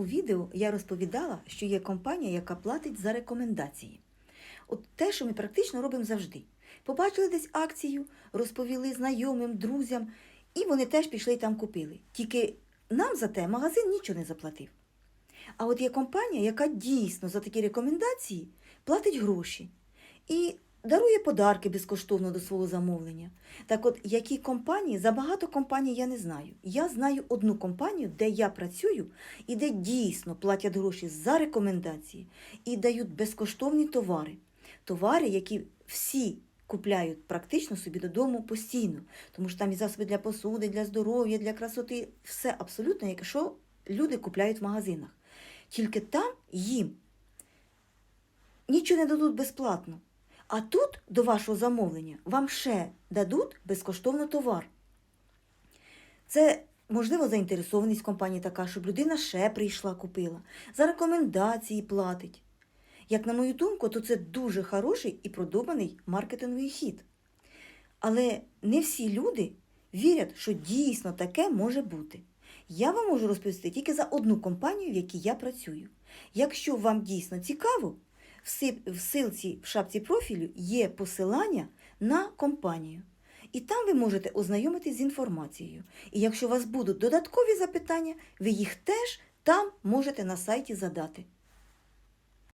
У відео я розповідала, що є компанія, яка платить за рекомендації. От те, що ми практично робимо завжди. Побачили десь акцію, розповіли знайомим, друзям, і вони теж пішли і там купили. Тільки нам за те магазин нічого не заплатив. А от є компанія, яка дійсно за такі рекомендації платить гроші і дарує подарки безкоштовно до свого замовлення. Так от, які компанії, забагато компаній я не знаю. Я знаю одну компанію, де я працюю і де дійсно платять гроші за рекомендації і дають безкоштовні товари. Товари, які всі купляють практично собі додому постійно, тому що там і засоби для посуди, для здоров'я, для красоти, все абсолютно, якщо люди купляють в магазинах. Тільки там їм нічого не дадуть безплатно. А тут до вашого замовлення вам ще дадуть безкоштовно товар. Це, можливо, заінтересованість компанії така, щоб людина ще прийшла, купила. За рекомендації платить. Як на мою думку, то це дуже хороший і продуманий маркетинговий хід. Але не всі люди вірять, що дійсно таке може бути. Я вам можу розповісти тільки за одну компанію, в якій я працюю. Якщо вам дійсно цікаво, в си- силці в шапці профілю є посилання на компанію. І там ви можете ознайомитись з інформацією. І якщо у вас будуть додаткові запитання, ви їх теж там можете на сайті задати.